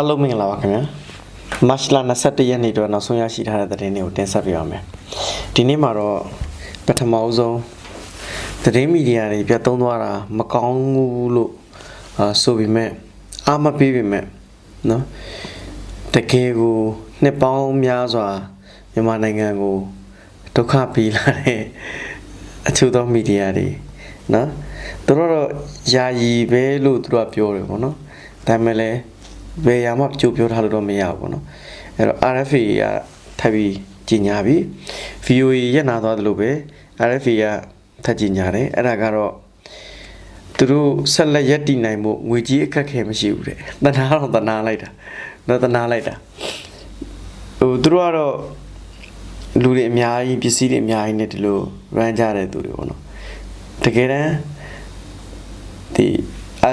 အားလုံးမင်္ဂလာပါခင်ဗျာမတ်လ21ရက်နေ့တော့နောက်ဆုံးရရှိထားတဲ့သတင်းတွေကိုတင်ဆက်ပေးပါမယ်ဒီနေ့မှာတော့ပထမအဆုံးသတင်းမီဒီယာတွေပြတ်သုံးသွားတာမကောင်းဘူးလို့အာဆိုပေမဲ့အားမပေးပေမဲ့နော်တကယ်ကိုနှစ်ပေါင်းများစွာမြန်မာနိုင်ငံကိုဒုက္ခပေးလာတဲ့အချို့သောမီဒီယာတွေနော်သူတို့တော့ယာယီပဲလို့သူတို့ကပြောတယ်ပေါ့နော်ဒါပေမဲ့လည်း ဘယ်ရာမှကြိုပြောထားလို့တော့မရဘူးပေါ့နော်အဲ့တော့ RFA ကထပ်ပြီးကြီးညာပြီ VOA ရက်နာသွားတယ်လို့ပဲ RFA ကထပ်ကြီးညာတယ်အဲ့ဒါကတော့သူတို့ဆက်လက်ရက်တည်နိုင်မှုငွေကြီးအခက်ခဲမရှိဘူးတဲ့တနာတော့တနာလိုက်တာနော်တနာလိုက်တာဟိုသူတို့ကတော့လူတွေအများကြီးပစ္စည်းတွေအများကြီးနဲ့ဒီလို run ကြတဲ့သူတွေပေါ့နော်တကယ်တမ်းဒီ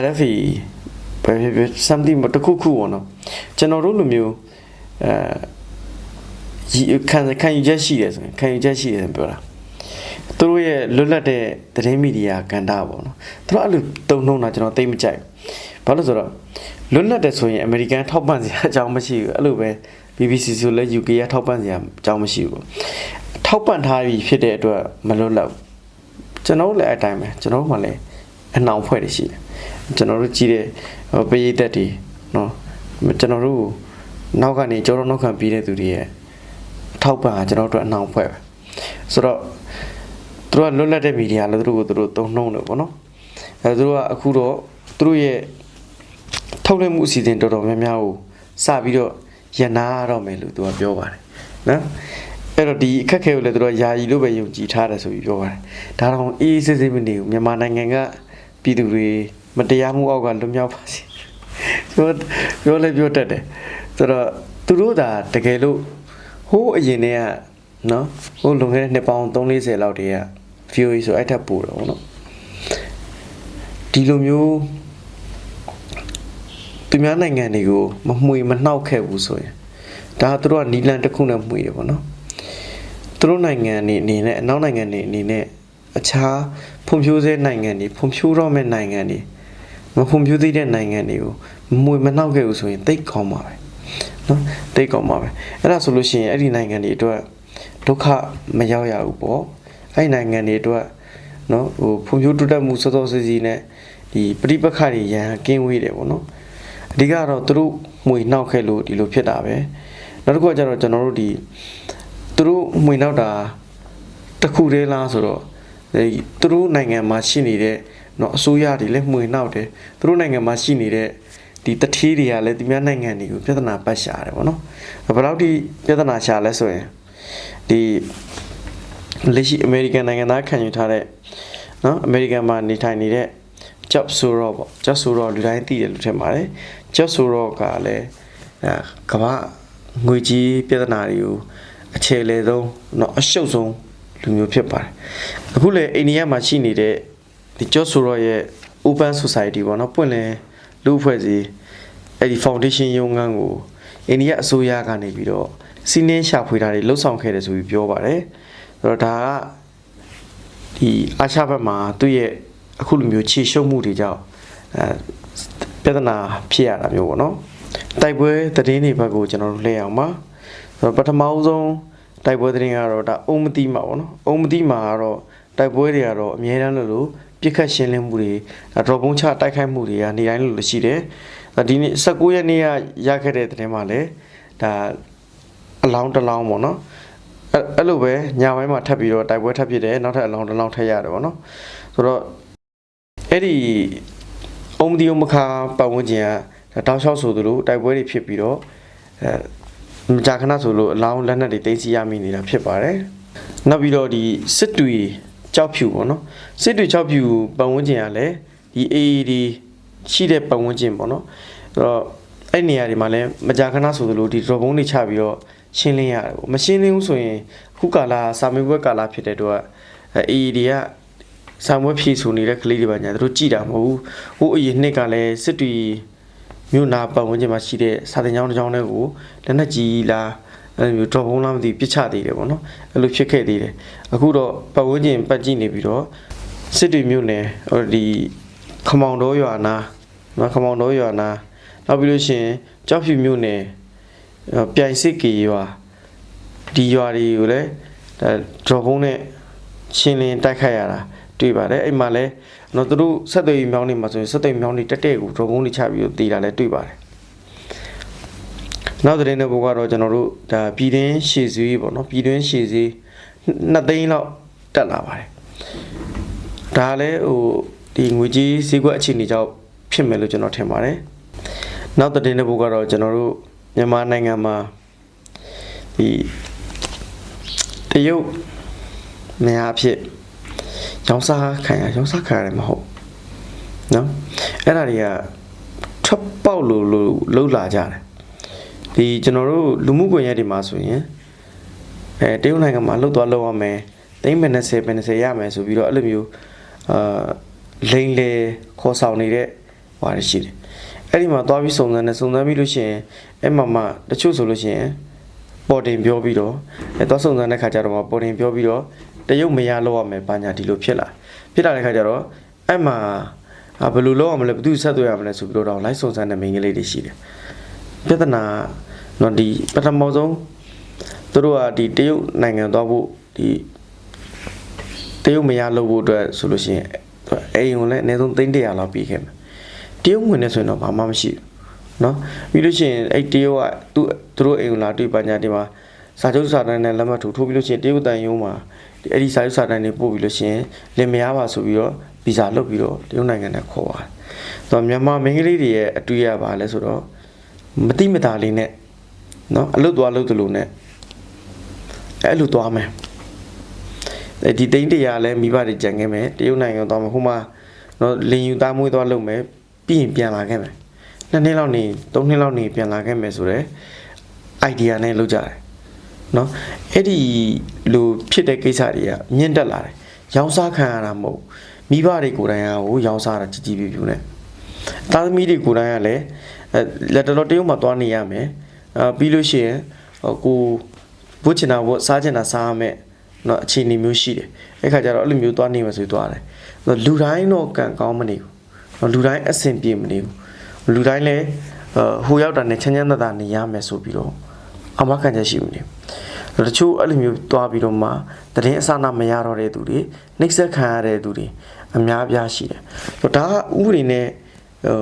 RFA ဘယ်ဖြစ်ဖြစ် something တခုခုပေါ့နော်ကျွန်တော်တို့လိုမျိုးအဲရီခံခံယူချက်ရှိတယ်ဆိုရင်ခံယူချက်ရှိတယ်ဆိုရင်ပြောတာသူတို့ရဲ့လွတ်လပ်တဲ့သတင်းမီဒီယာကဏ္ဍပေါ့နော်သူတို့အဲ့လိုတုံနှုံတာကျွန်တော်သိမကြိုက်ဘူးဘာလို့ဆိုတော့လွတ်လပ်တယ်ဆိုရင်အမေရိကန်ထောက်ပံ့စရာအကြောင်းမရှိဘူးအဲ့လိုပဲ BBC ဆိုလဲ UK ကထောက်ပံ့စရာအကြောင်းမရှိဘူးထောက်ပံ့ထားပြီးဖြစ်တဲ့အတွက်မလွတ်လပ်ဘူးကျွန်တော်တို့လည်းအတိုင်းပဲကျွန်တော်တို့မှလည်းအနှောင်ဖွဲ့တွေရှိတယ် ကျွန်တော်တို့ကြည့်တဲ့ဟိုပရိသတ်တွေနော်ကျွန်တော်တို့နောက်ကနေကြောတော့နောက်ခံပြီးတဲ့သူတွေရဲ့ထောက်ပံ့ကကျွန်တော်တို့အနှောင်ဖွဲ့ပဲဆိုတော့သူတို့ကလွတ်လပ်တဲ့မီဒီယာလို့သူတို့ကိုသူတို့သုံးနှုံးတယ်ပေါ့နော်အဲသူတို့ကအခုတော့သူတို့ရဲ့ထုတ်လွှင့်မှုအစီအစဉ်တော်တော်များများကိုစပြီးတော့ရနာရတော့မယ်လို့သူကပြောပါတယ်နော်အဲ့တော့ဒီအခက်အခဲကိုလည်းသူတို့ကယာယီလို့ပဲယုံကြည်ထားတယ်ဆိုပြီးပြောပါတယ်ဒါတော့အေးအေးဆေးဆေးမနေဘူးမြန်မာနိုင်ငံကပြည်သူတွေ မတရားမှုအောက်ကလွတ်မြောက်ပါစေပြောပြောလည်းပြောတတ်တယ်ဆိုတော့သူတို့သာတကယ်လို့ဟိုးအရင်တည်းကနော်ဟိုလွန်ခဲ့တဲ့နှစ်ပေါင်း340လောက်တည်းက view ဆိုအဲ့ထက်ပိုတော့ဗောနော်ဒီလိုမျိုးသူများနိုင်ငံတွေကိုမမှွေမနှောက်ခဲ့ဘူးဆိုရင်ဒါကသူတို့ကနီလန်တစ်ခုနဲ့မှွေတယ်ဗောနော်သူတို့နိုင်ငံနေအနေနဲ့အနောက်နိုင်ငံနေအနေနဲ့အခြားဖွံ့ဖြိုးဆဲနိုင်ငံတွေဖွံ့ဖြိုးတော့မဲ့နိုင်ငံတွေ မဖွံ့ဖြိုးသေးတဲ့နိုင်ငံတွေကိုမမှွေမနှောက်ခဲ့ဘူးဆိုရင်တိတ်ကောင်းပါပဲနော်တိတ်ကောင်းပါပဲအဲ့ဒါဆိုလို့ရှိရင်အဲ့ဒီနိုင်ငံတွေအတွက်ဒုက္ခမရောက်ရဘူးပေါ့အဲ့ဒီနိုင်ငံတွေအတွက်နော်ဟိုဖွံ့ဖြိုးတိုးတက်မှုစောစောစီးစီးနဲ့ဒီပြိပခါတွေရန်ကင်းဝေးတယ်ပေါ့နော်အဓိကတော့သူတို့မှွေနှောက်ခဲ့လို့ဒီလိုဖြစ်တာပဲနောက်တစ်ခုကကျတော့ကျွန်တော်တို့ဒီသူတို့မှွေနှောက်တာတစ်ခုတည်းလားဆိုတော့ဒီသူတို့နိုင်ငံမှာရှိနေတဲ့ เนาะအစိုးရတွေလည်းမှွေနှောက်တယ်သူတို့နိုင်ငံမှာရှိနေတဲ့ဒီတထေးတွေကလည်းဒီများနိုင်ငံတွေကိုပြဿနာပတ်ရှာတယ်ဗောနော်ဘယ်လောက်ထိပြဿနာရှာလဲဆိုရင်ဒီလက်ရှိအမေရိကန်နိုင်ငံသားခံယူထားတဲ့เนาะအမေရိကန်မှာနေထိုင်နေတဲ့ job ဆိုတော့ပေါ့ job ဆိုတော့လူတိုင်းသိတယ်လို့ထင်ပါတယ် job ဆိုတော့ကလည်းအဲကမ္ဘာငွေကြီးပြဿနာတွေကိုအခြေလေဆုံးเนาะအရှုပ်ဆုံးလူမျိုးဖြစ်ပါတယ်အခုလေအိန္ဒိယမှာရှိနေတဲ့ ဒီ job ဆိုတော့ရဲ့ open society ပေါ့နော်ပွင့်လင်းလူ့အဖွဲ့အစည်းအဲ့ဒီ foundation ရုံးခန်းကိုအိန္ဒိယအစိုးရကနေပြီးတော့စီးနှင်းရှာဖွေတာတွေလှုပ်ဆောင်ခဲ့တယ်ဆိုပြီးပြောပါတယ်အဲ့တော့ဒါကဒီအာရှဘက်မှာသူ့ရဲ့အခုလိုမျိုးခြေရှုပ်မှုတွေကြောင့်အဲပြဿနာဖြစ်ရတာမျိုးပေါ့နော်တိုက်ပွဲသတင်းတွေဘက်ကိုကျွန်တော်တို့လှည့်အောင်ပါဆိုတော့ပထမဦးဆုံးတိုက်ပွဲသတင်းကတော့ဒါအုံမတိမှာပေါ့နော်အုံမတိမှာကတော့တိုက်ပွဲတွေကတော့အများတန်းလို့လို့ ပြစ်ခတ်ရှင်းလင်းမှုတွေဒါဒရော့ဘုံချတိုက်ခိုက်မှုတွေကနေတိုင်းလို့လို့ရှိတယ်ဒါဒီနေ့19ရက်နေ့ကရခဲ့တဲ့သတင်းမှာလည်းဒါအလောင်းတစ်လောင်းပေါ့နော်အဲ့အဲ့လိုပဲညပိုင်းမှာထပ်ပြီးတော့တိုက်ပွဲထပ်ဖြစ်တယ်နောက်ထပ်အလောင်းတစ်လောင်းထပ်ရတယ်ပေါ့နော်ဆိုတော့အဲ့ဒီအုံမတိအုံမခါပတ်ဝန်းကျင်ကတောက်လျှောက်ဆိုသလိုတိုက်ပွဲတွေဖြစ်ပြီးတော့အဲမကြာခဏဆိုလို့အလောင်းလက်နက်တွေတင်စီရမိနေတာဖြစ်ပါတယ်နောက်ပြီးတော့ဒီစစ်တွေ ကြောက်ဖြူပေါ့နော်စစ်တွေကြောက်ဖြူပတ်ဝန်းကျင်ကလည်းဒီ AED ရှိတဲ့ပတ်ဝန်းကျင်ပေါ့နော်အဲ့တော့အဲ့နေရာတွေမှာလည်းမကြာခဏဆိုသလိုဒီ drop ဘုံတွေချပြီးတော့ရှင်းလင်းရတယ်ပေါ့မရှင်းလင်းဘူးဆိုရင်အခုကာလာစာမေးပွဲကာလာဖြစ်တဲ့တော့ AED ကဆံမွေးဖြည့်ဆိုနေတဲ့ကလေးတွေပါညာသူတို့ကြည်တာမဟုတ်ဘူးဟိုအရင်နှစ်ကလည်းစစ်တွေမြို့နာပတ်ဝန်းကျင်မှာရှိတဲ့စာတင်ကျောင်းတစ်ကျောင်းတွေကိုလက်နက်ကြီးလား အဲ့လိုမျိုးတော့ဘုံလားမသိပြစ်ချသေးတယ်ပေါ့နော်အဲ့လိုဖြစ်ခဲ့သေးတယ်အခုတော့ပတ်ဝန်းကျင်ပတ်ကြည့်နေပြီးတော့စစ်တွေမြို့နယ်ဟိုဒီခမောင်တော်ရွာနာနော်ခမောင်တော်ရွာနာနောက်ပြီးလို့ရှိရင်ကြောက်ဖြူမြို့နယ်အဲ့ပြိုင်စစ်ကေရွာဒီရွာတွေကိုလည်းဒါဒရော့ဘုံနဲ့ရှင်းလင်းတိုက်ခိုက်ရတာတွေ့ပါတယ်အဲ့မှာလည်းတော့သူတို့ဆက်သွယ်ရေးမြောင်းနေမှာဆိုရင်ဆက်သွယ်ရေးမြောင်းနေတက်တဲ့ကိုဒရော့ဘုံတွေချပြီးတော့တီးတာလည်းတွေ့ပါတယ် နောက်သတင်းတစ်ပုဒ်ကတော့ကျွန်တော်တို့ဒါပြည်တွင်းရှည်စည်းပေါ့နော်ပြည်တွင်းရှည်စည်းနှစ်သိန်းလောက်တက်လာပါတယ်ဒါလည်းဟိုဒီငွေကြီးဈေးကွက်အခြေအနေကြောင့်ဖြစ်မယ်လို့ကျွန်တော်ထင်ပါတယ်နောက်သတင်းတစ်ပုဒ်ကတော့ကျွန်တော်တို့မြန်မာနိုင်ငံမှာဒီတရုတ်နေရာအဖြစ်ရောင်းစားခံရရောင်းစားခံရတယ်မဟုတ်နော်အဲ့ဒါတွေကထွက်ပေါက်လို့လို့လှုပ်လာကြတယ် ဒီကျွန်တော်တို့လူမှုကွန်ရက်တွေမှာဆိုရင်အဲတရုတ်နိုင်ငံမှာလှုပ်သွားလှုပ်ရမယ်သိန်း50 50ရမယ်ဆိုပြီးတော့အဲ့လိုမျိုးအာလိန်လေခေါ်ဆောင်နေတဲ့ဟွာတွေရှိတယ်အဲ့ဒီမှာသွားပြီးစုံစမ်းတယ်စုံစမ်းပြီးလို့ရှိရင်အဲ့မှာမှတချို့ဆိုလို့ရှိရင်ပေါ်တင်ပြောပြီးတော့အဲသွားစုံစမ်းတဲ့ခါကျတော့မှပေါ်တင်ပြောပြီးတော့တရုတ်မရလောက်ရမယ်ဘာညာဒီလိုဖြစ်လာဖြစ်လာတဲ့ခါကျတော့အဲ့မှာအာဘယ်လိုလုပ်ရမလဲဘယ်သူဆက်သွယ်ရမလဲဆိုပြီးတော့လိုက်စုံစမ်းတဲ့မိန်းကလေးတွေရှိတယ်ပြဿနာ တော့ဒီပထမဆုံးသူတို့ကဒီတရုတ်နိုင်ငံသွားဖို့ဒီတရုတ်မရလို့ဖို့အတွက်ဆိုလို့ရှိရင်အိမ်ကိုလည်းအနည်းဆုံး300လောက်ပြီးခဲ့မယ်တရုတ်ဝင်နေဆိုရင်တော့ဘာမှမရှိဘူးเนาะပြီးလို့ရှိရင်အဲ့တရုတ်ကသူသူတို့အိမ်ကိုလာတွေ့ပါညာဒီမှာစာချုပ်စာတမ်းနဲ့လက်မှတ်ထိုးထိုးပြီးလို့ရှိရင်တရုတ်တန်ယုံမှာဒီအဲ့ဒီစာချုပ်စာတမ်းတွေပို့ပြီးလို့ရှိရင်လင်မယားပါဆိုပြီးတော့ဗီဇာလုပ်ပြီးတော့တရုတ်နိုင်ငံနဲ့ခေါ်ပါတယ်။ဆိုတော့မြန်မာမိန်းကလေးတွေရဲ့အတွေ့အကြုံပါလဲဆိုတော့ မတိမတာလေးနဲ့ နော်အလုတ်သွားလုတ်တလို့ ਨੇ အဲ့လိုသွားမယ်ဒီတိန်တရားလည်းမိဘတွေကြံခဲ့မယ်တရုတ်နိုင်ငံသွားမယ်ဟိုမှာနော်လင်ယူသားမွေးသွားလုပ်မယ်ပြီးရင်ပြန်လာခဲ့မယ်နှစ်နှစ်လောက်နေသုံးနှစ်လောက်နေပြန်လာခဲ့မယ်ဆိုတော့ idea နဲ့လုပ်ကြတယ်နော်အဲ့ဒီလိုဖြစ်တဲ့ကိစ္စတွေကမြင့်တက်လာတယ်ရောင်းစားခံရတာမဟုတ်မိဘတွေကိုယ်တိုင်ကဟိုရောင်းစားတာကြည်ကြည်ပြူပြူနဲ့အသားသမီးတွေကိုယ်တိုင်ကလည်းလက်တော်တရုတ်မှာသွားနေရမယ် အာပြီးလို့ရှိရင်ကိုဝတ်ချင်တာဝတ်စားချင်တာစားရမယ်နော်အခြေအနေမျိုးရှိတယ်အဲ့ခါကျတော့အဲ့လိုမျိုးသွားနေမှဆိုသွားတယ်လူတိုင်းတော့ကံကောင်းမနေဘူးနော်လူတိုင်းအဆင်ပြေမနေဘူးလူတိုင်းလည်းဟိုရောက်တာနဲ့ချမ်းချမ်းသာသာနေရမယ်ဆိုပြီးတော့အမခံချက်ရှိမနေဘူးတချို့အဲ့လိုမျိုးသွားပြီးတော့မှတရင်အစနာမရတော့တဲ့သူတွေနှိမ့်ဆက်ခံရတဲ့သူတွေအများအပြားရှိတယ်ဒါကဥပဒေနဲ့ဟို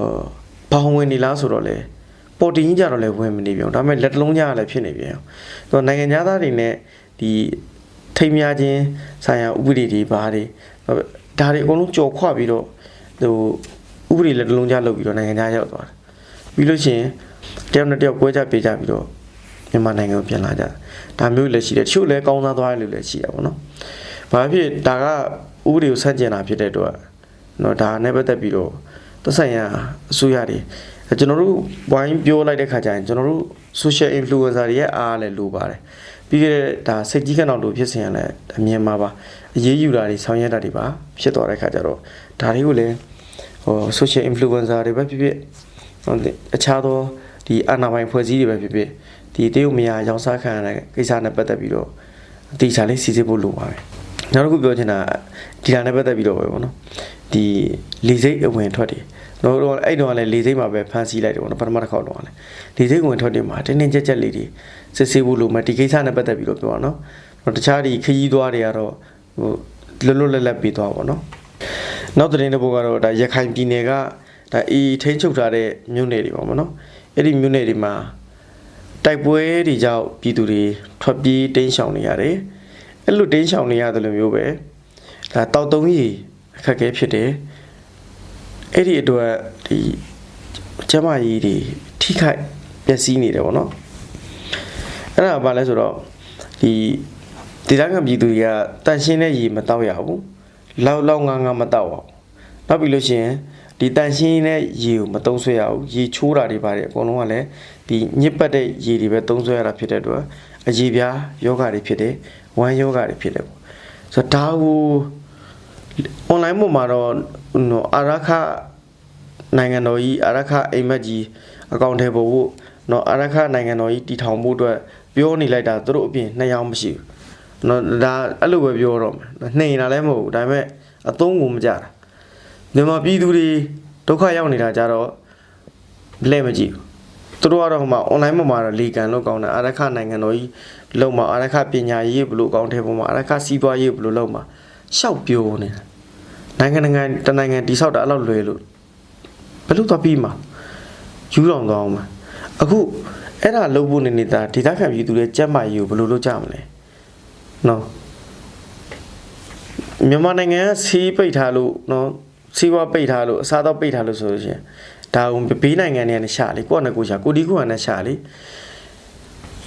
ဘောင်ဝင်နေလားဆိုတော့လေ ပေါ်တင်ကြီးကြတော့လည်းဝင်မနေပြန်ဘူးဒါပေမဲ့လက်တလုံးကြလည်းဖြစ်နေပြန်အောင်သူကနိုင်ငံသားတွေနဲ့ဒီထိမ်းများခြင်းဆိုင်ရာဥပဒေတွေဘာတွေဒါတွေအကုန်လုံးကြော်ခွပြီးတော့ဟိုဥပဒေလက်တလုံးကြလုပ်ပြီးတော့နိုင်ငံသားရောက်သွားတယ်ပြီးလို့ရှိရင်တယောက်နဲ့တယောက်ကွဲကြပြေးကြပြီးတော့မြန်မာနိုင်ငံကိုပြန်လာကြတယ်ဒါမျိုးလည်းရှိတယ်တချို့လည်းကောင်းစားသွားတယ်လို့လည်းရှိတာပေါ့နော်ဘာဖြစ်ဒါကဥပဒေကိုဆန့်ကျင်တာဖြစ်တဲ့အတွက်နော်ဒါနဲ့ပတ်သက်ပြီးတော့သက်ဆိုင်ရာအစိုးရတွေအဲ ကျွန်တော်တို့ဝိုင်းပြောလိုက်တဲ့ခါကျရင်ကျွန်တော်တို့ social influencer တွေရဲ့အားလည်းလိုပါတယ်ပြီးခဲ့တဲ့ဒါစိတ်ကြီးကနောက်တို့ဖြစ်စင်ရလဲအမြင်မှာပါအရေးယူတာတွေဆောင်ရွက်တာတွေပါဖြစ်သွားတဲ့ခါကျတော့ဒါတွေကိုလည်းဟို social influencer တွေပဲဖြစ်ဖြစ်ဟိုအခြားသောဒီအနာပိုင်ဖွဲ့စည်းတွေပဲဖြစ်ဖြစ်ဒီတရုတ်မယာရောင်းစားခံရတဲ့ကိစ္စနဲ့ပတ်သက်ပြီးတော့အတိအကျလေးစီစစ်ဖို့လိုပါတယ်နောက်တစ်ခုပြောချင်တာဒီလာနဲ့ပတ်သက်ပြီးတော့ပဲပေါ့နော်ဒီလေစိတ်အဝင်ထွက်တ ယ်တော့တော့အဲ့တော့လည်းလေစိတ်မှာပဲဖမ်းဆီးလိုက်တယ်ပေါ့နော်ပထမတစ်ခေါက်တော့လည်းလေစိတ်ဝင်ထွက်တယ်မှာတင်းတင်းကြပ်ကြပ်လေးတွေစစ်ဆေးဖို့လိုမှဒီကိစ္စနဲ့ပတ်သက်ပြီးတော့ပြောပါနော်တော့တခြားဒီခရီးသွားတွေကတော့ဟိုလွတ်လွတ်လပ်လပ်ပြီးသွားပါတော့နောက်သတင်းတစ်ပုဒ်ကတော့ဒါရခိုင်ပြည်နယ်ကဒါအီထိန်းချုပ်ထားတဲ့မြို့နယ်တွေပါမနော်အဲ့ဒီမြို့နယ်တွေမှာတိုက်ပွဲတွေကြောင့်ပြည်သူတွေထွက်ပြေးတိမ်းရှောင်နေရတယ်အဲ့လိုတိမ်းရှောင်နေရတယ်လို့မျိုးပဲဒါတောက်တုံးကြီးအခက်အခဲဖြစ်တယ် အဲ့ဒီအတွက်ဒီကျမကြီးတွေထိခိုက်ပျက်စီးနေတယ်ပေါ့နော်အဲ့ဒါကဘာလဲဆိုတော့ဒီဒေသခံပြည်သူတွေကတန်ရှင်းတဲ့ရေမတောက်ရဘူးလောက်လောက်ငါငါမတောက်အောင်နောက်ပြီးလို့ရှိရင်ဒီတန်ရှင်းတဲ့ရေကိုမသုံးဆွဲရဘူးရေချိုးတာတွေပါတယ်အကုန်လုံးကလည်းဒီညစ်ပတ်တဲ့ရေတွေပဲသုံးဆွဲရတာဖြစ်တဲ့အတွက်အရေပြားယောဂတွေဖြစ်တယ်ဝမ်းယောဂတွေဖြစ်တယ်ပေါ့ဆိုတော့ဒါကို online ပေါ်မှာတော့ ဟိုအာရခနိုင်ငံတော်ကြီးအာရခအိမ်မက်ကြီးအကောင့်ထဲပို့ဖို့နော်အာရခနိုင်ငံတော်ကြီးတည်ထောင်ဖို့အတွက်ပြောနေလိုက်တာသူတို့အပြင်နှစ်ယောက်မရှိဘူးနော်ဒါအဲ့လိုပဲပြောတော့မယ်နှိမ်တာလည်းမဟုတ်ဘူးဒါပေမဲ့အသုံးကိုမကြတာမြန်မာပြည်သူတွေဒုက္ခရောက်နေတာကြတော့လဲမကြည့်ဘူးသူတို့ကတော့ဟိုမှာ online မှာမှာတော့လေကန်လို့ကောင်းတယ်အာရခနိုင်ငံတော်ကြီးလုံးမှာအာရခပညာရေးဘလို့ကောင်းတဲ့ပုံမှာအာရခစီးပွားရေးဘလို့လုံးမှာရှောက်ပြိုးနေတာ နိုင်ငံနိုင်ငံတနိုင်ငံတိဆောက်တာအဲ့လောက်လွယ်လို့ဘယ်လို့သွားပြီးမှာယူတော်သွားအောင်မှာအခုအဲ့ဒါလုပ်ဖို့နေနေတာဒေသခံပြည်သူတွေကြက်မကြီးကိုဘယ်လိုလုပ်ကြမလဲနော်မြန်မာနိုင်ငံကစီးပိတ်ထားလို့နော်စီးပွားပိတ်ထားလို့အစားတော့ပိတ်ထားလို့ဆိုလို့ရှိရင်ဒါကဘေးနိုင်ငံတွေနဲ့ရှာလေကိုယ့်နဲ့ကိုယ်ရှာကိုဒီကိုကနဲ့ရှာလေ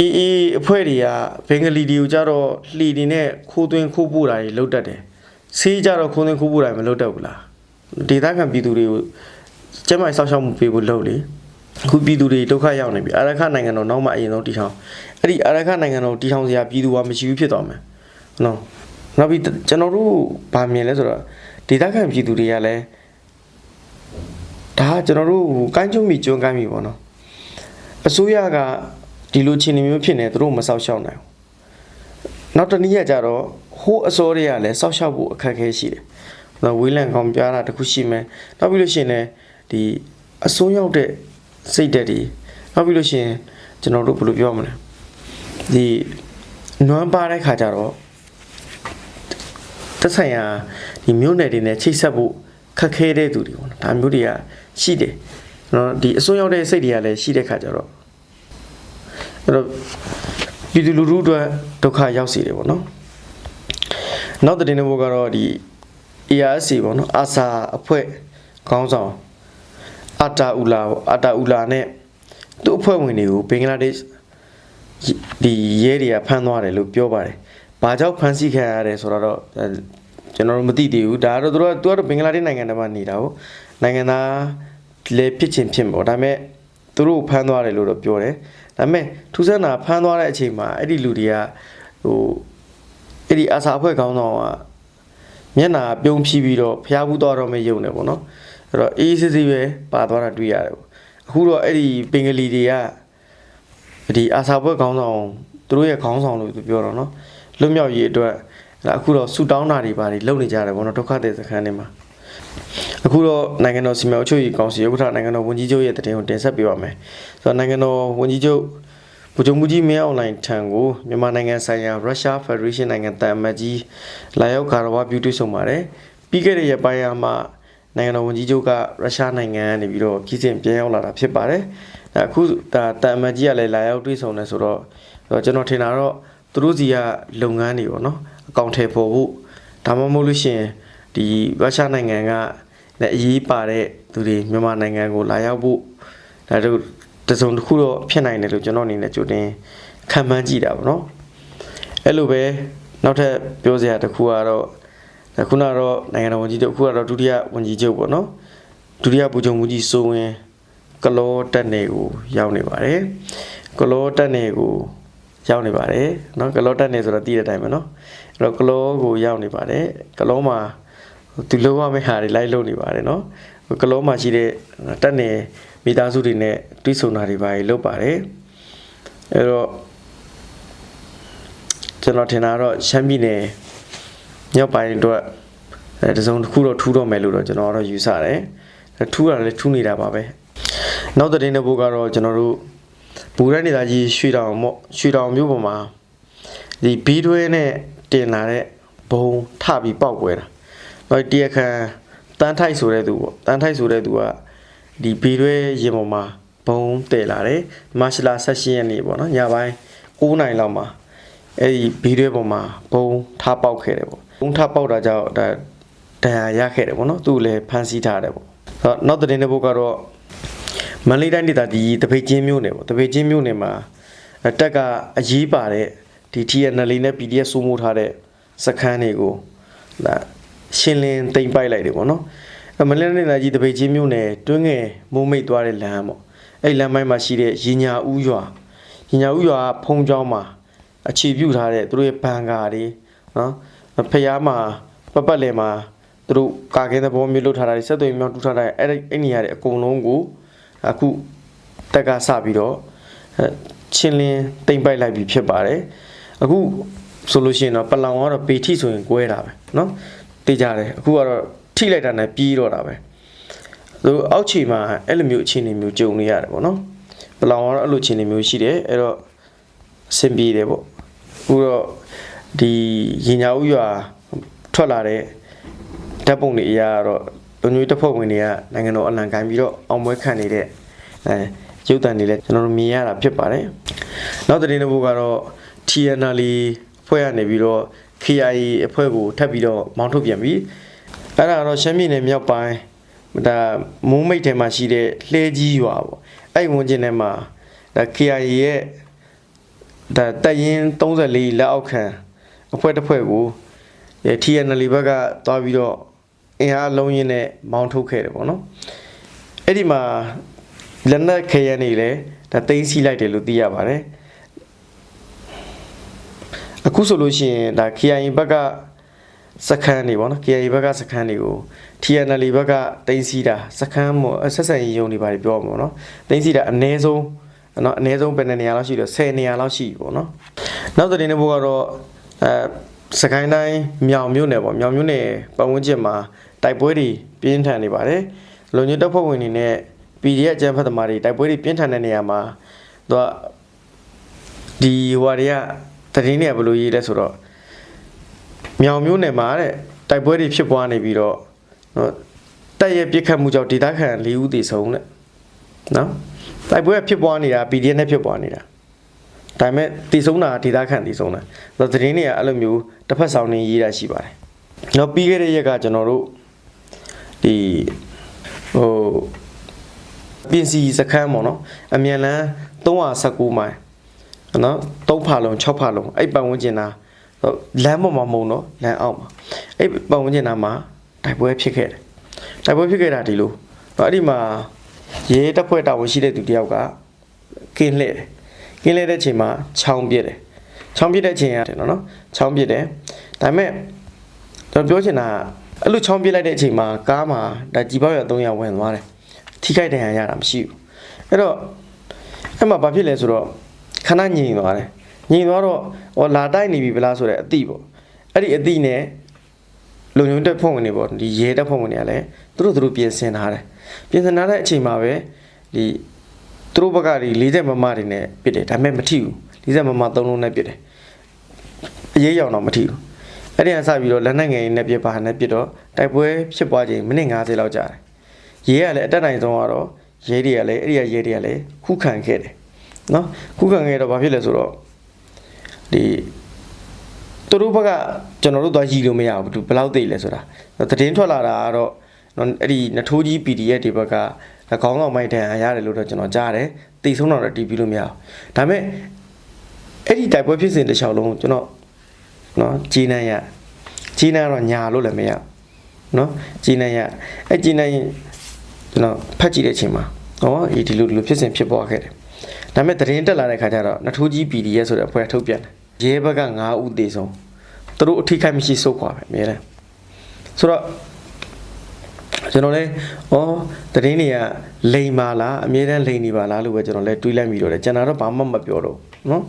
အေးအေးအဖွဲ့တွေကဘင်္ဂလီတွေကိုကြတော့လှီတွေနဲ့ခိုးသွင်းခိုးပို့တာတွေလုပ်တတ်တယ် စီးကြတော့ခိုးသွင်းခိုးပို့တာတွေမလုပ်တတ်ဘူးလားဒေသခံပြည်သူတွေကိုကျန်းမာရေးစောင့်ရှောက်မှုပေးဖို့လုပ်လေအခုပြည်သူတွေဒုက္ခရောက်နေပြီအာရခနိုင်ငံတော်နောက်မှအရင်ဆုံးတည်ထောင်အဲ့ဒီအာရခနိုင်ငံတော်တည်ထောင်စရာပြည်သူကမရှိဘူးဖြစ်သွားမယ်နော်နောက်ပြီးကျွန်တော်တို့ဗာမြင်လဲဆိုတော့ဒေသခံပြည်သူတွေကလည်းဒါကကျွန်တော်တို့ကိုင်းကျုံမိကျွန်းကိုင်းမိပေါ့နော်အစိုးရကဒီလိုချင်းနေမျိုးဖြစ်နေသူတို့မဆောက်ရှောက်နိုင်ဘူးနောက်တစ်နည်းကကြတော့ ဟိုးအစိုးရကလည်းဆောက်ရှောက်ဖို့အခက်အခဲရှိတယ်။နော်ဝေးလံကောင်းပြားတာတခုရှိမယ်။နောက်ပြီးလို့ရှိရင်လည်းဒီအစိုးရောက်တဲ့စိတ်တက်တွေနောက်ပြီးလို့ရှိရင်ကျွန်တော်တို့ဘယ်လိုပြောမလဲ။ဒီနွမ်းပါတဲ့ခါကျတော့သက်ဆိုင်ရာဒီမျိုးနယ်တွေနဲ့ချိတ်ဆက်ဖို့ခက်ခဲတဲ့သူတွေပေါ့နော်ဒါမျိုးတွေကရှိတယ်နော်ဒီအစွန်းရောက်တဲ့စိတ်တွေကလည်းရှိတဲ့ခါကျတော့အဲ့တော့ပြည်သူလူထုအတွက်ဒုက္ခရောက်စေတယ်ပေါ့နော် နောက်တဲ့နေ့ဘုကတော့ဒီ ARC ပေါ့နော်အာစာအဖွဲ့ခေါင်းဆောင်အာတာဥလာပေါ့အာတာဥလာနဲ့သူ့အဖွဲ့ဝင်တွေကိုဘင်္ဂလားဒေ့ရှ်ဒီရဲတွေကဖမ်းသွားတယ်လို့ပြောပါတယ်။ဘာကြောင့်ဖမ်းဆီးခံရတယ်ဆိုတော့အဲကျွန်တော်တို့မသိသေးဘူး။ဒါကတော့သူတို့ကသူကတော့ဘင်္ဂလားဒေ့ရှ်နိုင်ငံထဲမှာနေတာဟုတ်။နိုင်ငံသားလည်းဖြစ်ချင်းဖြစ်ပေါ့။ဒါပေမဲ့သူတို့ကိုဖမ်းသွားတယ်လို့တော့ပြောတယ်။ဒါပေမဲ့ထူးဆန်းတာဖမ်းသွားတဲ့အချိန်မှာအဲ့ဒီလူတွေကဟို အဲ့ဒီအာစာအဖွဲ့ခေါင်းဆောင်ကမျက်နာပြုံးဖြီးပြီးတော့ဖျားဘူးသွားတော့မယုံနဲ့ပေါ့နော်အဲ့တော့အေးစစ်စစ်ပဲပါသွားတာတွေ့ရတယ်ပေါ့အခုတော့အဲ့ဒီပင်ကလီတွေကဒီအာစာအဖွဲ့ခေါင်းဆောင်သူတို့ရဲ့ခေါင်းဆောင်လို့သူပြောတော့နော်လွတ်မြောက်ရေးအတွက်အခုတော့ဆူတောင်းတာတွေပါတွေလုပ်နေကြတယ်ပေါ့နော်ဒုက္ခသည်စခန်းတွေမှာအခုတော့နိုင်ငံတော်စီမံအုပ်ချုပ်ရေးကောင်စီဥက္ကဋ္ဌနိုင်ငံတော်ဝန်ကြီးချုပ်ရဲ့တည်င်းကိုတင်ဆက်ပေးပါမယ်ဆိုတော့နိုင်ငံတော်ဝန်ကြီးချုပ် ဗိုလ်ချုပ်မှုကြီးမင်းအောင်လှိုင်ထံကိုမြန်မာနိုင်ငံဆိုင်ရာရုရှားဖက်ဒရေးရှင်းနိုင်ငံတန်အမတ်ကြီးလာရောက်ကာရဝပြုတွေ့ဆုံပါတယ်ပြီးခဲ့တဲ့ရက်ပိုင်းကမှနိုင်ငံတော်ဝန်ကြီးချုပ်ကရုရှားနိုင်ငံကနေပြီးတော့ကြီးစဉ်ပြန်ရောက်လာတာဖြစ်ပါတယ်ဒါအခုဒါတန်အမတ်ကြီးကလည်းလာရောက်တွေ့ဆုံတယ်ဆိုတော့အဲ့တော့ကျွန်တော်ထင်တာတော့သူတို့စီကလုပ်ငန်းတွေပေါ့နော်အကောင့်ထဲပေါ်ဖို့ဒါမှမဟုတ်လို့ရှိရင်ဒီရုရှားနိုင်ငံကလည်းအရေးပါတဲ့သူတွေမြန်မာနိုင်ငံကိုလာရောက်ဖို့ဒါတို့ တစုံတစ်ခုတော့ဖြစ်နိုင်တယ်လို့ကျွန်တော်အနေနဲ့ကြိုတင်ခံမှန်းကြည့်တာပေါ့နော်အဲ့လိုပဲနောက်ထပ်ပြောစရာတစ်ခုကတော့ဒါခုနကတော့နိုင်ငံတော်ဝန်ကြီးချုပ်အခုကတော့ဒုတိယဝန်ကြီးချုပ်ပေါ့နော်ဒုတိယဗိုလ်ချုပ်မှုကြီးစိုးဝင်းကလောတက်နေကိုရောက်နေပါတယ်ကလောတက်နေကိုရောက်နေပါတယ်เนาะကလောတက်နေဆိုတော့တည်တဲ့အတိုင်းပဲเนาะအဲ့တော့ကလောကိုရောက်နေပါတယ်ကလောမှာသူလုံးဝမယ့်ဟာတွေလိုက်လုပ်နေပါတယ်เนาะကလောမှာရှိတဲ့တက်နေ မိသားစုတွေနဲ့တွိဆုံတာတွေပါလုပ်ပါတယ်အဲ့တော့ကျွန်တော်ထင်တာတော့ရှမ်းပြည်နယ်မြောက်ပိုင်းအတွက်အဲတစုံတစ်ခုတော့ထူးတော့မယ်လို့တော့ကျွန်တော်ကတော့ယူဆတယ်အဲထူးတာလည်းထူးနေတာပါပဲနောက်တဲ့တဲ့ဘုတ်ကတော့ကျွန်တော်တို့ဘူရက်နေသားကြီးရွှေတောင်မော့ရွှေတောင်မြို့ပေါ်မှာဒီဘီးတွဲနဲ့တင်လာတဲ့ဘုံထပြီးပောက်ပွဲတာနောက်တရခန်တန်းထိုက်ဆိုတဲ့သူပေါ့တန်းထိုက်ဆိုတဲ့သူက ဒီဘီးတွဲရင်ပေါ်မှာဘုံတည်လာတယ်မတ်လ16ရက်နေ့ပေါ့နော်ညပိုင်း9နိုင်လောက်မှာအဲ့ဒီဘီးတွဲပေါ်မှာဘုံထားပေါက်ခဲ့တယ်ပေါ့ဘုံထားပေါက်တာကြောင့်ဒါဒဏ်ရာရခဲ့တယ်ပေါ့နော်သူ့ကိုလည်းဖမ်းဆီးထားတယ်ပေါ့အဲ့တော့နောက်တဲ့တဲ့ဘုတ်ကတော့မန္တလေးတိုင်းဒေသဒီတပိတ်ချင်းမြို့နယ်ပေါ့တပိတ်ချင်းမြို့နယ်မှာအဲတက်ကအရေးပါတဲ့ဒီ TNL နဲ့ PDF စိုးမိုးထားတဲ့စခန်းတွေကိုလာရှင်းလင်းတိမ်ပိုက်လိုက်တယ်ပေါ့နော်အဲ မန္တလေးတိုင်းဒေသကြီးတပိတ်ချင်းမြို့နယ်တွင်းငယ်မိုးမိတ်သွားတဲ့လမ်းပေါ့အဲ့လမ်းပိုင်းမှာရှိတဲ့ရင်ညာဦးရွာရင်ညာဦးရွာကဖုံเจ้าမှာအခြေပြုထားတဲ့သူတို့ရဲ့ဘန်ကာတွေနော်ဖျားမှာပပတ်လည်မှာသူတို့ကာကင်းသဘောမျိုးလုပ်ထားတာတွေစက်သွေးမြောင်းတူထားတာတွေအဲ့ဒီအဲ့နေရာတွေအကုန်လုံးကို အခုတက်ကစပြီးတော့အဲချင်းလင်းတိမ့်ပိုက်လိုက်ပြီဖြစ်ပါတယ်အခုဆိုလို့ရှိရင်တော့ပလောင်ကတော့ပေထိဆိုရင်ကွဲတာပဲเนาะသိကြတယ်အခုကတော့ ထိလိုက်တာနဲ့ပြီးတော့တာပဲသူအောက်ခြေမှာအဲ့လိုမျိုးအခြေအနေမျိုးကြုံနေရတယ်ပေါ့နော်ပလောင်ကတော့အဲ့လိုအခြေအနေမျိုးရှိတယ်အဲ့တော့အဆင်ပြေတယ်ပေါ့အခုတော့ဒီရင်ညာဥရွာထွက်လာတဲ့ဓာတ်ပုံတွေအရာကတော့လူမျိုးတစ်ဖွဲ့ဝင်တွေကနိုင်ငံတော်အလံကိုင်းပြီးတော့အောင်ပွဲခံနေတဲ့အဲရုပ်တံတွေလည်းကျွန်တော်တို့မြင်ရတာဖြစ်ပါတယ်နောက်သတင်းတစ်ပုဒ်ကတော့ TNL အဖွဲ့ကနေပြီးတော့ KIA အဖွဲ့ကိုထပ်ပြီးတော့မောင်းထုတ်ပြန်ပြီး အဲ့ဒါကတော့ရှမ်းပြည်နယ်မြောက်ပိုင်းဒါမုံမိတ်ထဲမှာရှိတဲ့လှဲကြီးရွာပေါ့အဲ့ဒီဝန်းကျင်ထဲမှာဒါ KIA ရဲ့ဒါတပ်ရင်း34လက်အောက်ခံအဖွဲ့တစ်ဖွဲ့ကိုအဲ TNL ဘက်ကသွားပြီးတော့အင်အားလုံးရင်းနဲ့မောင်းထုတ်ခဲ့တယ်ပေါ့နော်အဲ့ဒီမှာလက်နက်ခဲယမ်းတွေလည်းဒါသိမ်းဆီးလိုက်တယ်လို့သိရပါတယ်အခုဆိုလို့ရှိရင်ဒါ KIA ဘက်က စခန်းတွေပေါ့နော် KIA ဘက်ကစခန်းတွေကို TNL ဘက်ကတင်စီတာစခန်းမို့ဆက်ဆံရေးယုံတွေပါတယ်ပြောမှာပေါ့နော်တင်စီတာအနည်းဆုံးနော်အနည်းဆုံးဘယ်နှစ်နေရာလောက်ရှိတော့10နေရာလောက်ရှိပြီပေါ့နော်နောက်သတင်းတစ်ပုဒ်ကတော့အဲစကိုင်းတိုင်းမြောင်မြို့နယ်ပေါ့မြောင်မြို့နယ်ပတ်ဝန်းကျင်မှာတိုက်ပွဲတွေပြင်းထန်နေပါတယ်လုံခြုံရေးတပ်ဖွဲ့ဝင်တွေနဲ့ PDF အကြမ်းဖက်သမားတွေတိုက်ပွဲတွေပြင်းထန်တဲ့နေရာမှာသူကဒီဟိုဟာတွေကသတင်းတွေကဘယ်လိုရေးလဲဆိုတော့ မြောင်မျိုးနယ်မှာတဲ့တိုက်ပွဲတွေဖြစ်ပွားနေပြီးတော့နော်တက်ရဲ့ပြစ်ခတ်မှုကြောင့်ဒေသခံ၄ဦးသေဆုံးတဲ့နော်တိုက်ပွဲကဖြစ်ပွားနေတာ PDF နဲ့ဖြစ်ပွားနေတာဒါပေမဲ့သေဆုံးတာဒေသခံသေဆုံးတာဒါသတင်းတွေကအဲ့လိုမျိုးတစ်ဖက်ဆောင်နေရေးတာရှိပါတယ်နော်ပြီးခဲ့တဲ့ရက်ကကျွန်တော်တို့ဒီဟိုပြင်စီစခန်းပေါ့နော်အမြန်လန်း319မိုင်နော်၃ဖာလုံး6ဖာလုံးအဲ့ပတ်ဝန်းကျင်သား လမ်းပေါ်မှာမုံတော့လမ်းအောက်မှာအဲ့ပတ်ဝန်းကျင်သားမှာတိုက်ပွဲဖြစ်ခဲ့တယ်တိုက်ပွဲဖြစ်ခဲ့တာဒီလိုအဲ့ဒီမှာရဲတပ်ဖွဲ့တာဝန်ရှိတဲ့သူတယောက်ကကင်းလှည့်တယ်ကင်းလှည့်တဲ့အချိန်မှာချောင်းပြစ်တယ်ချောင်းပြစ်တဲ့အချိန်ရတယ်နော်နော်ချောင်းပြစ်တယ်ဒါပေမဲ့ကျွန်တော်ပြောချင်တာကအဲ့လိုချောင်းပြစ်လိုက်တဲ့အချိန်မှာကားမှာဒါကြည်ပေါက်ရ300ဝင်သွားတယ်ထိခိုက်ဒဏ်ရာရတာမရှိဘူးအဲ့တော့အဲ့မှာဘာဖြစ်လဲဆိုတော့ခဏငြိမ်သွားတယ် ငြိမ်သွားတော့ဟောလာတိုက်နေပြီဗလားဆိုတဲ့အတိပေါ့အဲ့ဒီအတိနဲ့လုံညုံတက်ဖွဲ့ဝင်တွေပေါ့ဒီရဲတက်ဖွဲ့ဝင်တွေကလည်းသူတို့သူတို့ပြင်ဆင်ထားတယ်ပြင်ဆင်ထားတဲ့အချိန်မှာပဲဒီသူတို့ဘက်ကဒီ40မမတွေနဲ့ပစ်တယ်ဒါပေမဲ့မထိဘူး40မမ3လုံးနဲ့ပစ်တယ်အရေးရောင်တော့မထိဘူးအဲ့ဒီကစပြီးတော့လက်နက်ငယ်တွေနဲ့ပစ်ပါနဲ့ပစ်တော့တိုက်ပွဲဖြစ်ပွားချိန်မိနစ်90လောက်ကြာတယ်ရဲကလည်းအတက်တိုင်ဆုံးကတော့ရဲတွေကလည်းအဲ့ဒီကရဲတွေကလည်းခုခံခဲ့တယ်နော်ခုခံခဲ့တော့ဘာဖြစ်လဲဆိုတော့ ဒီသူတို့ဘက်ကကျွန်တော်တို့သွားရည်လို့မရဘူးသူဘယ်လောက်သိလဲဆိုတာသတင်းထွက်လာတာကတော့နော်အဲ့ဒီနထိုးကြီး PDF တွေဘက်က၎င်းကောင်မိုက်တန်ရတယ်လို့တော့ကျွန်တော်ကြားတယ်တိတ်ဆုံးတော့တီးပြီးလို့မရဘူးဒါပေမဲ့အဲ့ဒီတိုက်ပွဲဖြစ်စဉ်တစ်လျှောက်လုံးကျွန်တော်နော်ဂျင်းနိုင်ရဂျင်းနိုင်တော့ညာလို့လည်းမရဘူးနော်ဂျင်းနိုင်ရအဲ့ဂျင်းနိုင်ကျွန်တော်ဖတ်ကြည့်တဲ့အချိန်မှာဟောဒီဒီလိုဒီလိုဖြစ်စဉ်ဖြစ်ပေါ်ခဲ့တယ် ဒါပေမဲ့သတင်းတက်လာတဲ့ခါကျတော့နထိုးကြီး PDF ဆိုတဲ့အဖွဲ့ထုတ်ပြန်တယ်ရဲဘက်က9ဦးသေဆုံးသူတို့အထိခိုက်မရှိစုတ်ခွာပဲအများတယ်ဆိုတော့ကျွန်တော်လဲဩသတင်းတွေကလိန်ပါလားအမြဲတမ်းလိန်နေပါလားလို့ပဲကျွန်တော်လဲတွေးလိုက်မိတော့တယ်ကျွန်တော်တော့ဘာမှမပြောတော့ဘူးနော်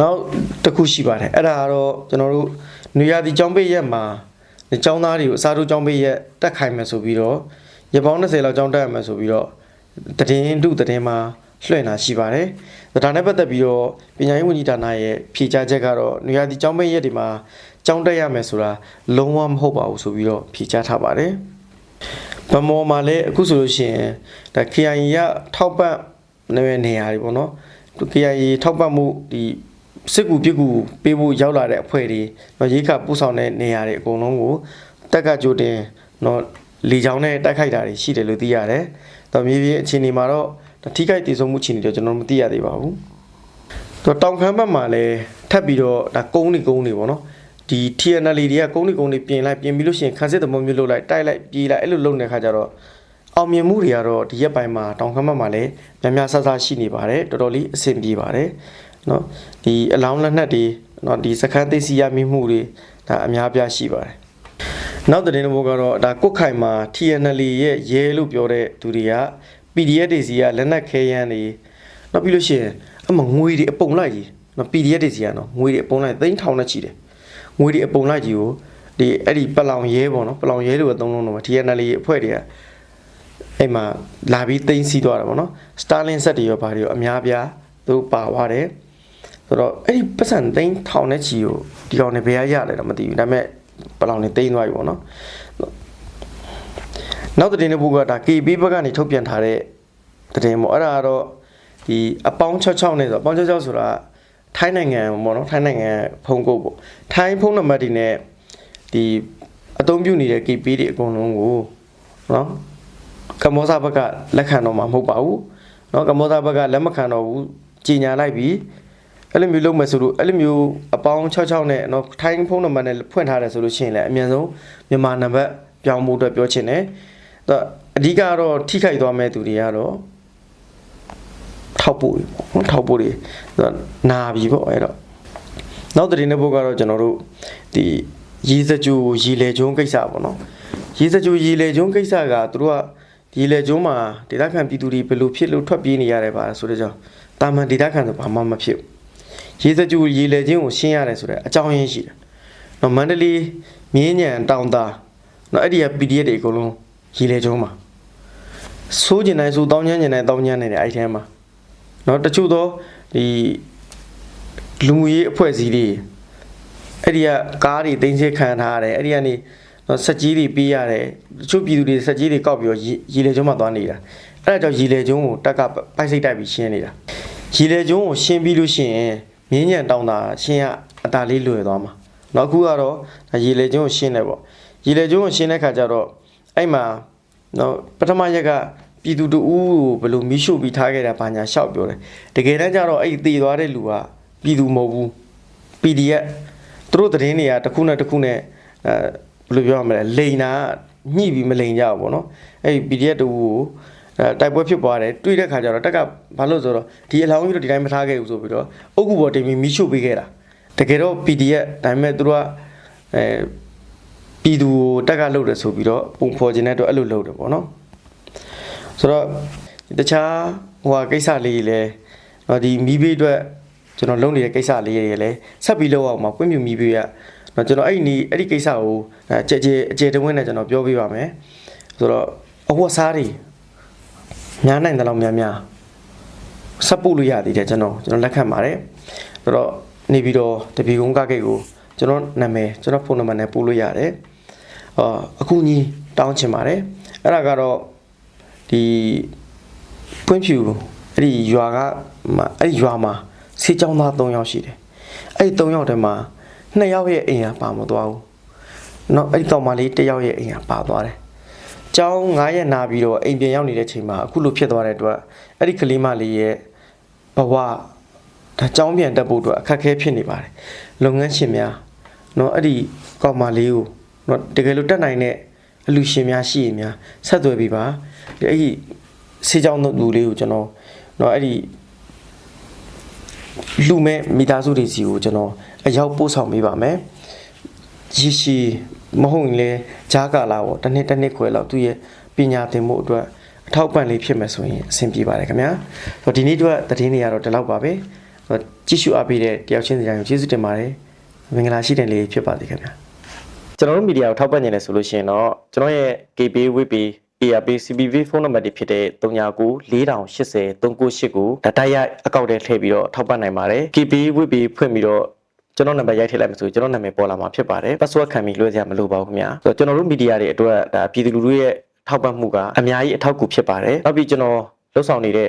နောက်တစ်ခုရှိပါတယ်အဲ့ဒါကတော့ကျွန်တော်တို့နေရာဒီကျောင်းပိတ်ရက်မှာကျောင်းသားတွေကိုအစားထိုးကျောင်းပိတ်ရက်တက်ခိုင်မယ်ဆိုပြီးတော့ရပောင်း20လောက်ကျောင်းတက်ရမယ်ဆိုပြီးတော့တည်င်းတုတည်င်းမှာ လွှင့်တာရှိပါတယ်။ဒါနဲ့ပတ်သက်ပြီးတော့ပညာရေးဝန်ကြီးဌာနရဲ့ဖြေကြားချက်ကတော့နေရာဒီကျောင်းပိတ်ရက်တွေမှာကျောင်းတက်ရမယ်ဆိုတာလုံးဝမဟုတ်ပါဘူးဆိုပြီးတော့ဖြေကြားထားပါတယ်။ဗမော်မှာလည်းအခုဆိုလို့ရှိရင်ဒါ KIA ရထောက်ပံ့နေနေရာတွေပေါ့နော်။ KIA ထောက်ပံ့မှုဒီစစ်ကူပြစ်ကူပေးဖို့ရောက်လာတဲ့အဖွဲ့တွေနော်ရေးခပို့ဆောင်တဲ့နေရာတွေအကုန်လုံးကိုတက်ကကြိုတင်နော်လီချောင်းနဲ့တိုက်ခိုက်တာတွေရှိတယ်လို့သိရတယ်။တော့မြေပြင်အခြေအနေမှာတော့ဒါ ထိခိုက်တည်ဆုံမှုအခြေအနေတော့ကျွန်တော်မသိရသေးပါဘူး။တော့တောင်ခမ်းဘက်မှာလည်းထပ်ပြီးတော့ဒါကုန်းနေကုန်းနေပေါ့နော်။ဒီ TNL တွေကကုန်းနေကုန်းနေပြင်လိုက်ပြင်ပြီးလို့ရှိရင်ခန်းစစ်သဘောမျိုးလုပ်လိုက်တိုက်လိုက်ပြေးလိုက်အဲ့လိုလုပ်နေတဲ့ခါကျတော့အောင်မြင်မှုတွေကတော့ဒီရက်ပိုင်းမှာတောင်ခမ်းဘက်မှာလည်းများများဆဆရှိနေပါတယ်တော်တော်လေးအဆင်ပြေပါတယ်။နော်ဒီအလောင်းလက်နက်တွေနော်ဒီစခန်းသိစီရမိမှုတွေဒါအများပြားရှိပါတယ်။နောက်တဲ့ဘုတ်ကတော့ဒါကုတ်ခိုင်မှာ TNL ရဲ့ရဲလို့ပြောတဲ့သူတွေက PDF တွေစီကလက်နက်ခဲယမ်းတွေနောက်ပြီးလို့ရှိရင်အမငွေတွေအပုံလိုက်ကြီးနော် PDF တွေစီကနော်ငွေတွေအပုံလိုက်သိန်းထောင်နဲ့ချီတယ်ငွေတွေအပုံလိုက်ကြီးကိုဒီအဲ့ဒီပလောင်ရဲပေါ့နော်ပလောင်ရဲလို့ပဲသုံးလုံးတော့ TNL အဖွဲ့တွေကအဲ့မှာလာပြီးသိမ်းစီးသွားတာပေါ့နော် Starlink ဆက်တွေရောဘာတွေရောအများပြားသူတို့ပါသွားတယ်ဆိုတော့အဲ့ဒီပတ်စံသိန်းထောင်နဲ့ချီကိုဒီကောင်နေဘယ်ရရလဲတော့မသိဘူးဒါပေမဲ့ပလောင်နေသိမ်းသွားပြီပေါ့နော် နောက်တဲ့တဲ့ဘုကဒါ KB ဘက်ကနေထုတ်ပြန်ထားတဲ့တဲ့ပေါ့အဲ့ဒါကတော့ဒီအပေါင်း66နဲ့ဆိုအပေါင်း66ဆိုတာထိုင်းနိုင်ငံပေါ့နော်ထိုင်းနိုင်ငံဖုန်းကုတ်ပေါ့ထိုင်းဖုန်းနံပါတ်တွေနဲ့ဒီအသုံးပြုနေတဲ့ KB တွေအကုန်လုံးကိုနော်ကမ္ဘောဇဘက်ကလက်ခံတော့မှာမဟုတ်ပါဘူးနော်ကမ္ဘောဇဘက်ကလက်မခံတော့ဘူးကြီးညာလိုက်ပြီးအဲ့လိုမျိုးလုပ်မယ်ဆိုလို့အဲ့လိုမျိုးအပေါင်း66နဲ့နော်ထိုင်းဖုန်းနံပါတ်နဲ့ဖွင့်ထားတယ်ဆိုလို့ရှိရင်လည်းအမြန်ဆုံးမြန်မာနံပါတ်ပြောင်းဖို့အတွက်ပြောချင်တယ် တော့အဓိကတော့ထိခိုက်သွားမဲ့သူတွေကတော့ထောက်ပို့တွေပေါ့နော်ထောက်ပို့တွေဆိုတော့နာပြီပေါ့အဲ့တော့နောက်တဲ့နေ့ဘုတ်ကတော့ကျွန်တော်တို့ဒီရေစကြိုရေလေကျုံးကိစ္စပေါ့နော်ရေစကြိုရေလေကျုံးကိစ္စကသူတို့ကဒီလေကျုံးမှာဒေသခံပြည်သူတွေဘယ်လိုဖြစ်လို့ထွက်ပြေးနေရတယ်ပါဆိုတဲ့ကြောင့်တာမန်ဒေသခံဆိုဘာမှမဖြစ်ဘူးရေစကြိုရေလေချင်းကိုရှင်းရတယ်ဆိုတဲ့အကြောင်းရင်းရှိတယ်နော်မန္တလေးမြင်းညံတောင်သားနော်အဲ့ဒီက PDF တွေအကုန်လုံး ရေလေကျုံးမှာစိုးကျင်တိုင်းစိုးတောင်းချမ်းကျင်တိုင်းတောင်းချမ်းနေတယ်အဲ့ဒီထဲမှာ เนาะတချို့သောဒီလူမှုရေးအဖွဲ့အစည်းတွေအဲ့ဒီကကားတွေတင်းစစ်ခံထားရတယ်အဲ့ဒီကနေเนาะဆက်ကြီးတွေပေးရတယ်တချို့ပြည်သူတွေဆက်ကြီးတွေကောက်ပြီးတော့ရေရေလေကျုံးမှာသွားနေတာအဲ့ဒါကြောင့်ရေလေကျုံးကိုတက်ကပိုက်စိတ်တိုက်ပြီးရှင်းနေတာရေလေကျုံးကိုရှင်းပြီးလို့ရှိရင်မြင်းညံတောင်းတာရှင်းရအတာလေးလွယ်သွားမှာเนาะအခုကတော့ရေလေကျုံးကိုရှင်းတယ်ပေါ့ရေလေကျုံးကိုရှင်းတဲ့ခါကျတော့ အဲ့မှာနော်ပထမရက်ကပြည်သူတူဦးကိုဘယ်လိုမီးရှို့ပြီးထားခဲ့တာဘာညာရှောက်ပြောတယ်တကယ်တမ်းကျတော့အဲ့တည်သွားတဲ့လူကပြည်သူမဟုတ်ဘူး PDF သူတို့သတင်းတွေကတစ်ခုနဲ့တစ်ခုနဲ့အဲဘယ်လိုပြောရမလဲလိန်တာညှိပြီးမလိန်ကြဘူးပေါ့နော်အဲ့ PDF တူကိုတိုက်ပွဲဖြစ်သွားတယ်တွေ့တဲ့ခါကျတော့တက်ကဘာလို့ဆိုတော့ဒီအလောင်းကြီးတော့ဒီတိုင်းမထားခဲ့ဘူးဆိုပြီးတော့အုတ်ကူပေါ်တင်ပြီးမီးရှို့ပေးခဲ့တာတကယ်တော့ PDF ဒါပေမဲ့သူတို့ကအဲ ပြည်သူကိုတက်ကလှုပ်တယ်ဆိုပြီးတော့ပုံဖော်ခြင်းတဲ့အတွက်အဲ့လိုလှုပ်တယ်ပေါ့နော်ဆိုတော့တခြားဟိုဟာကိစ္စလေးတွေလည်းဟောဒီမီးဘေးအတွက်ကျွန်တော်လုပ်နေတဲ့ကိစ္စလေးတွေလည်းဆက်ပြီးလုပ်အောင်မှာပွင့်ပြူမီးဘေးကတော့ကျွန်တော်အဲ့ဒီနီးအဲ့ဒီကိစ္စကိုအဲကြဲကြဲအကျယ်တဝင်းနဲ့ကျွန်တော်ပြောပြပါမယ်ဆိုတော့အဝတ်စားတွေများနိုင်တယ်လို့များများဆက်ပုတ်လို့ရသေးတယ်ကျွန်တော်ကျွန်တော်လက်ခံပါတယ်ဆိုတော့နေပြီးတော့တပီကုန်းကကိတ်ကိုကျွန်တော်နာမည်ကျွန်တော်ဖုန်းနံပါတ်နဲ့ပို့လို့ရတယ် အာအခုကြီးတောင်းချင်ပါတယ်အဲ့ဒါကတော့ ဒီပွင့်ဖြူအဲ့ဒီရွာကမှအဲ့ဒီရွာမှာဆေးကြောင်းသား3ယောက်ရှိတယ်အဲ့ဒီ3ယောက်ထဲမှာ2ယောက်ရဲ့အိမ်ကပါမသွားဘူးเนาะအဲ့ဒီကောင်မလေး1ယောက်ရဲ့အိမ်ကပါသွားတယ်ကျောင်း9ရက်နာပြီးတော့အိမ်ပြန်ရောက်နေတဲ့ချိန်မှာအခုလိုဖြစ်သွားတဲ့အတွက်အဲ့ဒီကလေးမလေးရဲ့ဘဝဒါကျောင်းပြန်တက်ဖို့အတွက်အခက်အခဲဖြစ်နေပါတယ်လုပ်ငန်းရှင်များเนาะအဲ့ဒီကောင်မလေးကို เนาะတကယ်လို့တက်နိုင်တဲ့အလူရှင်များရှိရင်များဆက်သွယ်ပြီးပါအဲ့ဒီဆေးကြောင်းလူလေးကိုကျွန်တော်เนาะအဲ့ဒီလူမဲ့မိသားစုတွေစီကိုကျွန်တော်အရောက်ပို့ဆောင်ပေးပါမယ်ရရှိမဟုတ်ရင်လေဂျားကာလာပေါ့တစ်နှစ်တစ်နှစ်ခွဲလောက်သူ့ရဲ့ပညာသင်မှုအတွက်အထောက်ပံ့လေးဖြစ်မယ်ဆိုရင်အဆင်ပြေပါတယ်ခင်ဗျာဆိုတော့ဒီနေ့အတွက်သတင်းတွေကတော့ဒီလောက်ပါပဲဆိုတော့ကြည့်ရှုအားပေးတဲ့တယောက်ချင်းစီတိုင်းကိုကျေးဇူးတင်ပါတယ်မင်္ဂလာရှိတဲ့လေးဖြစ်ပါစေခင်ဗျာ ကျွန်တော်တို့မီဒီယာကိုထောက်ပံ့နေတယ်ဆိုလို့ရှိရင်တော့ကျွန်တော်ရဲ့ KB WP ARP CPV ဖုန်းနံပါတ်တွေဖြစ်တဲ့39 4080 398ကိုဒါတိုက်ရိုက်အကောင့်ထဲထည့်ပြီးတော့ထောက်ပံ့နိုင်ပါတယ် KB WP ဖွင့်ပြီးတော့ကျွန်တော်နံပါတ်ရိုက်ထည့်လိုက်မှဆိုကျွန်တော်နာမည်ပေါ်လာမှာဖြစ်ပါတယ် password ခံပြီးလွှဲစရာမလိုပါဘူးခင်ဗျာဆိုတော့ကျွန်တော်တို့မီဒီယာတွေအတွက်ဒါပြည်သူလူထုရဲ့ထောက်ပံ့မှုကအများကြီးအထောက်အကူဖြစ်ပါတယ်နောက်ပြီးကျွန်တော်လှုပ်ဆောင်နေတဲ့